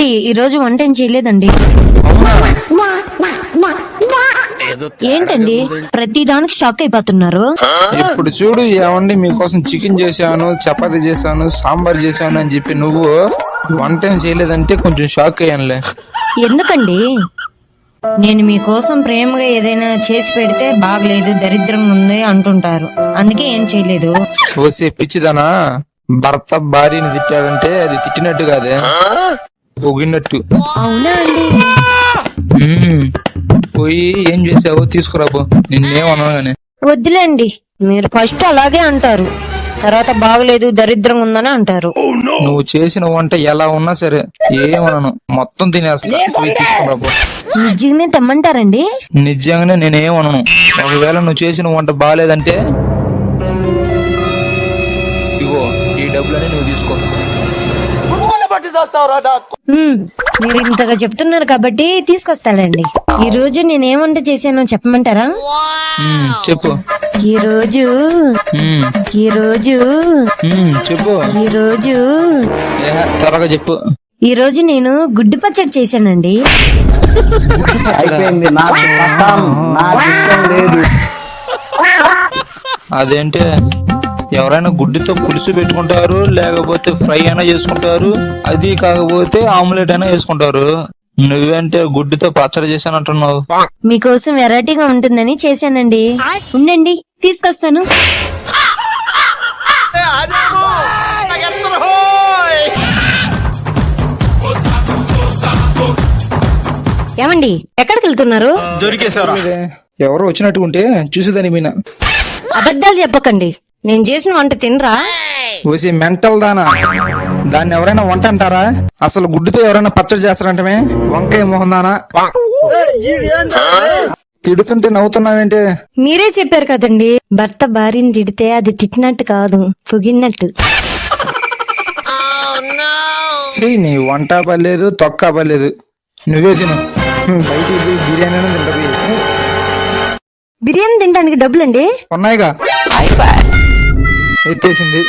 ఏమండి ఈ రోజు వంట ఏం చేయలేదండి. ఏంటండి? ప్రతి దానికి షాక్ అయిపోతున్నారు. ఇప్పుడు చూడు ఏమండి మీకోసం చికెన్ చేశాను చపాతీ చేశాను సాంబార్ చేశాను అని చెప్పి నువ్వు వంట ఏం చేయలేదంటే కొంచెం షాక్ అయ్యానులే. ఎందుకండి? నేను మీకోసం ప్రేమగా ఏదైనా చేసి పెడితే బాగలేదు దరిద్రంగా ఉంది అంటుంటారు. అందుకే ఏం చేయలేదు. వస్తే పిచ్చిదానా భర్త భార్యని తిట్టాడంటే అది తిట్టినట్టు కాదే. పొగినట్టు. అవునా అండి. పోయి ఏం చేసావో తీసుకురాబో నిన్నేమనగానే వద్దులేండి. మీరు ఫస్ట్ అలాగే అంటారు. తర్వాత బాగలేదు దరిద్రంగా ఉందని అంటారు. నువ్వు చేసిన వంట ఎలా ఉన్నా సరే ఏమనను మొత్తం తినేస్తా. పోయి తీసుకురాబో నిజంగానే తెమ్మంటారండి? నిజంగానే నేనేమనను ఒకవేళ నువ్వు చేసిన వంట బాగాలేదంటే ఇగో ఈ డబ్బులని నువ్వు తీసుకో. మ్మ్. మీరు ఇంతగా చెప్తున్నారు కాబట్టి తీసుకొస్తానండి ఈ రోజు నేను వంట చేశానో చెప్పమంటారా? మ్మ్, చెప్పు. ఈ రోజు మ్మ్, ఈ రోజు మ్మ్, చెప్పు. ఈ రోజు ఏ, త్వరగా చెప్పు. ఈ రోజు నేను గుడ్డు పచ్చడి చేశానండి. అయిపోయింది నాకు కథం నాకు ఇష్టం లేదు. అదేంటే? ఎవరైనా గుడ్డితో పులుసు పెట్టుకుంటారు లేకపోతే ఫ్రై అయినా చేసుకుంటారు అది కాకపోతే ఆమ్లెట్ అయినా వేసుకుంటారు నువ్వేంటే గుడ్డితో పచ్చడి చేశానంటున్నావు. మీకోసం వెరైటీగా ఉంటుందని చేశానండి. ఉండండి తీసుకొస్తాను. ఏమండి ఎక్కడికి వెళ్తున్నారు? ఎవరో వచ్చినట్టు ఉంటే చూసేదాని మీన. అబద్ధాలు చెప్పకండి. నేను చేసిన వంట తినరా? ఓసి మెంటల్ దానా. దాన్ని ఎవరైనా వంట అంటారా? అసలు గుడ్డుతో ఎవరైనా పచ్చడి చేస్తారంటమే? వంకాయ మొహం దానా. తిడుతుంటే నవ్వుతున్నావేంటే? మీరే చెప్పారు కదండి భర్త భార్యని తిడితే అది తిట్టినట్టు కాదు పొగిన్నట్టు చెయ్యి నీ వంట పర్లేదు తొక్క పర్లేదు. నువ్వే తిను. బయటికి పోయి బిర్యానీ అయినా తింటా బిర్యానీ తినడానికి డబ్బులండి? ఉన్నాయిగా ఎత్తేసింది.